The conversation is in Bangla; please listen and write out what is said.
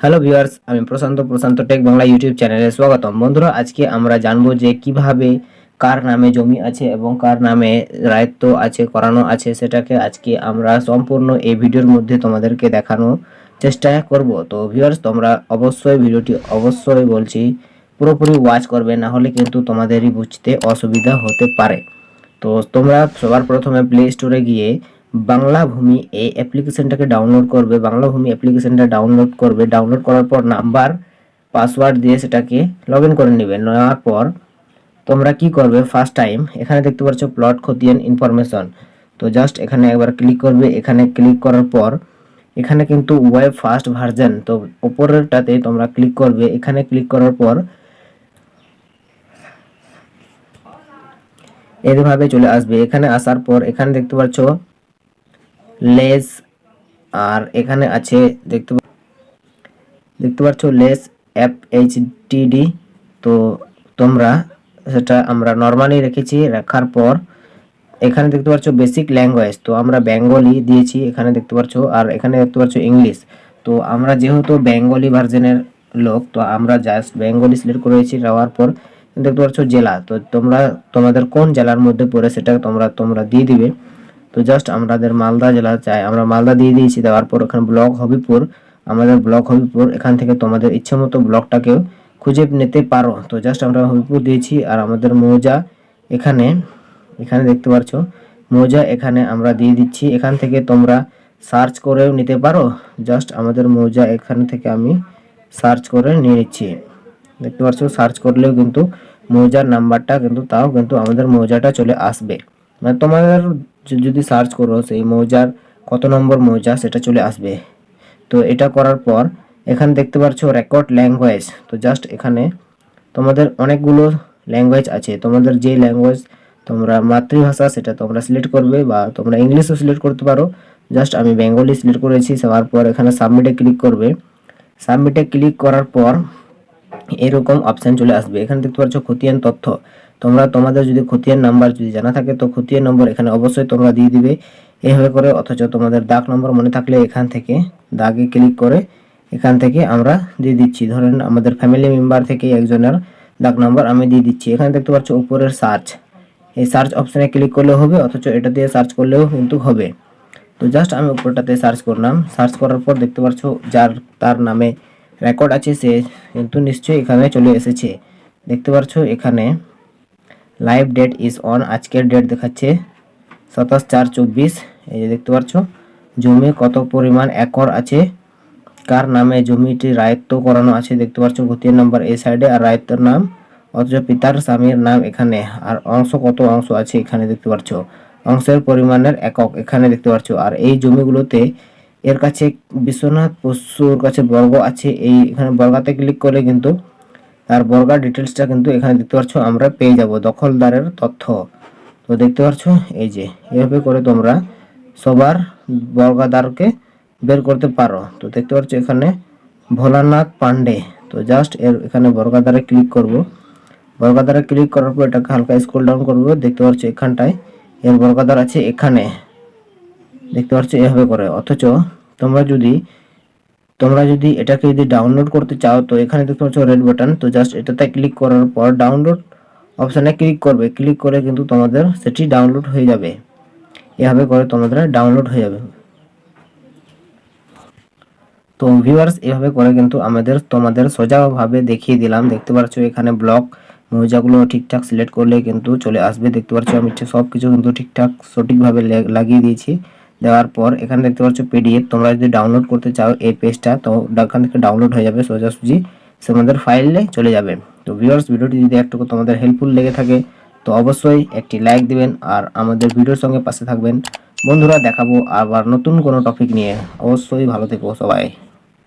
হ্যালো ভিউয়ার্স, আমি প্রশান্ত প্রশান্ত টেক বাংলা ইউটিউব চ্যানেলে স্বাগতম। বন্ধুরা, আজকে আমরা জানব যে কীভাবে কার নামে জমি আছে এবং কার নামে রায়ত্ব আছে, করানো আছে, সেটাকে আজকে আমরা সম্পূর্ণ এই ভিডিওর মধ্যে তোমাদেরকে দেখানো চেষ্টা করব। তো ভিউয়ার্স, তোমরা অবশ্যই ভিডিওটি অবশ্যই বলছি, পুরোপুরি ওয়াচ করবে, না হলে কিন্তু তোমাদেরই বুঝতে অসুবিধা হতে পারে। তো তোমরা সবার প্রথমে প্লে স্টোরে গিয়ে বাংলা ভূমি এই অ্যাপ্লিকেশনটাকে ডাউনলোড করবে, বাংলা ভূমি অ্যাপ্লিকেশনটা ডাউনলোড করবে ডাউনলোড করার পর নাম্বার পাসওয়ার্ড দিয়ে সেটাকে লগ ইন করে নেবে, নেওয়ার পর তোমরা কি করবে ফার্স্ট টাইম এখানে দেখতে পাচ্ছ প্লট খতিয়ান ইনফরমেশন তো জাস্ট এখানে একবার ক্লিক করবে, এখানে ক্লিক করার পর এখানে কিন্তু ওয়েব ফার্স্ট ভার্জন তো ওপরেরটাতে তোমরা ক্লিক করবে, এখানে ক্লিক করার পর এভাবে চলে আসবে, এখানে আসার পর এখানে দেখতে পাচ্ছ লেস, আর এখানে আছে, দেখতে দেখতে পাচ্ছ লেস, এফ এইচ ডি তো তোমরা সেটা আমরা নর্মালি রেখেছি, রাখার পর এখানে দেখতে পাচ্ছ বেসিক ল্যাঙ্গুয়েজ তো আমরা বেঙ্গলি দিয়েছি, এখানে দেখতে পাচ্ছ, আর এখানে দেখতে পাচ্ছ ইংলিশ। তো আমরা যেহেতু বেঙ্গলি ভার্জনের লোক, তো আমরা জাস্ট বেঙ্গলি সিলেক্ট করেছি দেওয়ার পর দেখতে পাচ্ছ জেলা, তো তোমরা তোমাদের কোন জেলার মধ্যে পড়ে সেটা তোমরা তোমরা দিয়ে দিবে। তো জাস্ট আমাদের মালদা জেলা চাই। আমরা মালদা দিয়ে দিয়েছি, দেওয়ার পর ওখানে ব্লক হবিপুর। আমাদের ব্লক হবিপুর, এখান থেকে তোমাদের ইচ্ছে মতো ব্লকটাকেও খুঁজে নিতে পারো। তো জাস্ট আমরা হবিপুর দিয়েছি আর আমাদের মৌজা এখানে এখানে দেখতে পাচ্ছ, মৌজা এখানে আমরা দিয়ে দিচ্ছি। এখান থেকে তোমরা সার্চ করেও নিতে পারো। জাস্ট আমাদের মৌজা এখান থেকে আমি সার্চ করে নিয়ে নিচ্ছি। দেখতে পাচ্ছ সার্চ করলেও কিন্তু মৌজার নাম্বারটা কিন্তু তাও কিন্তু আমাদের মৌজাটা চলে আসবে। মানে তোমাদের যদি সার্চ করো, সেই মৌজার কত নম্বর মৌজা সেটা চলে আসবে। তো এটা করার পর এখানে দেখতে পাচ্ছ রেকর্ড ল্যাঙ্গুয়েজ তো জাস্ট এখানে তোমাদের অনেকগুলো ল্যাঙ্গুয়েজ আছে। তোমাদের যে ল্যাঙ্গুয়েজ তোমরা মাতৃভাষা সেটা তোমরা সিলেক্ট করবে বা তোমরা ইংলিশও সিলেক্ট করতে পারো। জাস্ট আমি বেঙ্গলি সিলেক্ট করেছি সবার পর এখানে সাবমিটে ক্লিক করবে। সাবমিটে ক্লিক করার পর এরকম অপশন চলে আসবে। এখানে দেখতে পাচ্ছ খতিয়ান তথ্য। তোমরা তোমাদের যদি খতিয়ান নাম্বার যদি জানা থাকে, তো খতিয়ান নম্বর এখানে অবশ্যই তোমরা দিয়ে দিবে। এইভাবে করে অথচ তোমাদের দাগ নম্বর মনে থাকলে এখান থেকে দাগে ক্লিক করে এখান থেকে আমরা দিয়ে দিচ্ছি। ধরেন আমাদের ফ্যামিলি মেম্বার থেকে একজনের দাগ নম্বর আমি দিয়ে দিচ্ছি। এখানে দেখতে পাচ্ছ উপরের সার্চ এই সার্চ অপশানে ক্লিক করলেও হবে, অথচ এটা দিয়ে সার্চ করলেও কিন্তু হবে। তো জাস্ট আমি উপরটাতে সার্চ করলাম। সার্চ করার পর দেখতে পাচ্ছ যার, তার নামে রেকর্ড আছে, সে কিন্তু নিশ্চয়ই এখানে চলে এসেছে। দেখতে পাচ্ছ এখানে লাইভ ডেট ইজ অন, আজকের ডেট দেখাচ্ছে সাতাশ চার চব্বিশ। এই যে দেখতে পাচ্ছ, জমি কত পরিমাণ একর আছে, কার নামে জমিটি রায়ত্ব করানো আছে দেখতে পাচ্ছ গতির নাম্বার এই সাইডে, আর রায়ত্বের নাম, অথচ পিতার স্বামীর নাম এখানে, আর অংশ কত অংশ আছে এখানে দেখতে পাচ্ছ, অংশের পরিমাণের একক এখানে দেখতে পাচ্ছ, আর এই জমিগুলোতে এর কাছে বিশ্বনাথ পশুর কাছে বর্গ আছে, এই এখানে বর্গাতে ক্লিক করলে কিন্তু তার বর্গার ডিটেলসটা কিন্তু এখানে দেখতে পাচ্ছ, আমরা পেয়ে যাব দখলদারের তথ্য। তো দেখতে পাচ্ছ, এই যে, এভাবে করে তোমরা সবার বর্গাদারকে বের করতে পারো। তো দেখতে পাচ্ছ, এখানে ভোলানাথ পান্ডে তো জাস্ট এর এখানে বর্গাদারে ক্লিক করব। বর্গাদারে ক্লিক করার পর এটাকে হালকা স্ক্রল ডাউন করব। দেখতে পাচ্ছ, এখানটায় এর বর্গাদার আছে এখানে। দেখতে পাচ্ছ, এভাবে করে। অথচ তোমরা যদি তোমরা যদি এটাকে যদি ডাউনলোড করতে চাও, তো এখানে দেখতে পাচ্ছ রেড বাটন তো জাস্ট এটাতে ক্লিক করার পর ডাউনলোড অপশানে ক্লিক করবে। ক্লিক করে কিন্তু তোমাদের সেটি ডাউনলোড হয়ে যাবে। এভাবে করে তোমাদের ডাউনলোড হয়ে যাবে। তো ভিউয়ার্স এভাবে করে কিন্তু আমাদের, তোমাদের সোজাভাবে দেখিয়ে দিলাম। দেখতে পাচ্ছ এখানে ব্লক মৌজাগুলো ঠিকঠাক সিলেক্ট করলে কিন্তু চলে আসবে। দেখতে পাচ্ছ আমি সব কিছু কিন্তু ঠিকঠাক সঠিকভাবে লাগিয়ে দিয়েছি। দেওয়ার পর, এখানে দেখতে পাচ্ছ পিডিএফ তোমরা যদি ডাউনলোড করতে চাও এই পেজটা তো এখান থেকে ডাউনলোড হয়ে যাবে সোজাসুজি সে আমাদের ফাইলে চলে যাবে। তো ভিউয়ার্স ভিডিওটি যদি একটু তোমাদের হেল্পফুল লেগে থাকে, তো অবশ্যই একটি লাইক দিবেন আর আমাদের ভিডিওর সঙ্গে পাশে থাকবেন। বন্ধুরা, দেখাবো আবার নতুন কোনো টপিক নিয়ে। অবশ্যই ভালো থেকো সবাই।